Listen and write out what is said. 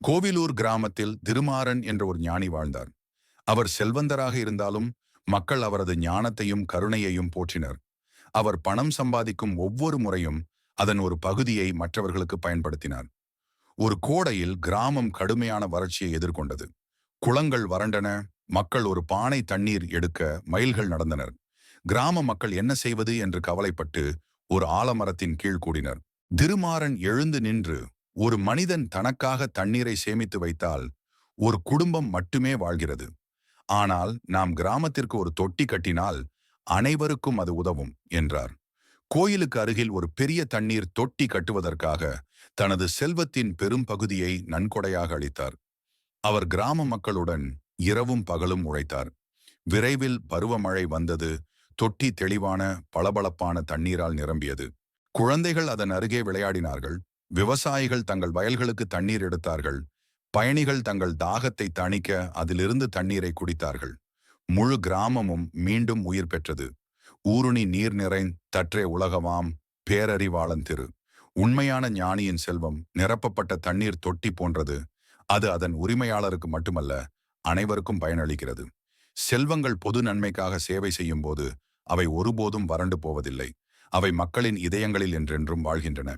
கோவிலூர் கிராமத்தில் திருமாறன் என்ற ஒரு ஞானி வாழ்ந்தார். அவர் செல்வந்தராக இருந்தாலும் மக்கள் அவரது ஞானத்தையும் கருணையையும் போற்றினர். அவர் பணம் சம்பாதிக்கும் ஒவ்வொரு முறையும் அதன் ஒரு பகுதியை மற்றவர்களுக்கு பயன்படுத்தினார். ஒரு கோடையில் கிராமம் கடுமையான வறட்சியை எதிர்கொண்டது. குளங்கள் வறண்டன மக்கள் ஒரு பானை தண்ணீர் எடுக்க மைல்கள் நடந்தனர். கிராம மக்கள் என்ன செய்வது என்று கவலைப்பட்டு ஒரு ஆலமரத்தின் கீழ் கூடினர். திருமாறன் எழுந்து நின்று ஒரு மனிதன் தனக்காக தண்ணீரை சேமித்து வைத்தால் ஒரு குடும்பம் மட்டுமே வாழ்கிறது. ஆனால் நாம் கிராமத்திற்கு ஒரு தொட்டி கட்டினால் அனைவருக்கும் அது உதவும் என்றார். கோயிலுக்கு அருகில் ஒரு பெரிய தண்ணீர் தொட்டி கட்டுவதற்காக தனது செல்வத்தின் பெரும் பகுதியை நன்கொடையாக அளித்தார். அவர் கிராம மக்களுடன் இரவும் பகலும் உழைத்தார். விரைவில் பருவமழை வந்தது தொட்டி தெளிவான பளபளப்பான தண்ணீரால் நிரம்பியது. குழந்தைகள் அதன் அருகே விளையாடினார்கள். விவசாயிகள் தங்கள் வயல்களுக்கு தண்ணீர் எடுத்தார்கள். பயணிகள் தங்கள் தாகத்தை தணிக்க அதிலிருந்து தண்ணீரை குடித்தார்கள். முழு கிராமமும் மீண்டும் உயிர் பெற்றது. ஊருணி நீர் நிறைந் தற்றே உலகமாம் பேரறிவாளன் திரு. உண்மையான ஞானியின் செல்வம் நிரப்பப்பட்ட தண்ணீர் தொட்டி போன்றது. அது அதன் உரிமையாளருக்கு மட்டுமல்ல அனைவருக்கும் பயனளிக்கிறது. செல்வங்கள் பொது நன்மைக்காக சேவை செய்யும் போது அவை ஒருபோதும் வறண்டு போவதில்லை. அவை மக்களின் இதயங்களில் என்றென்றும் வாழ்கின்றன.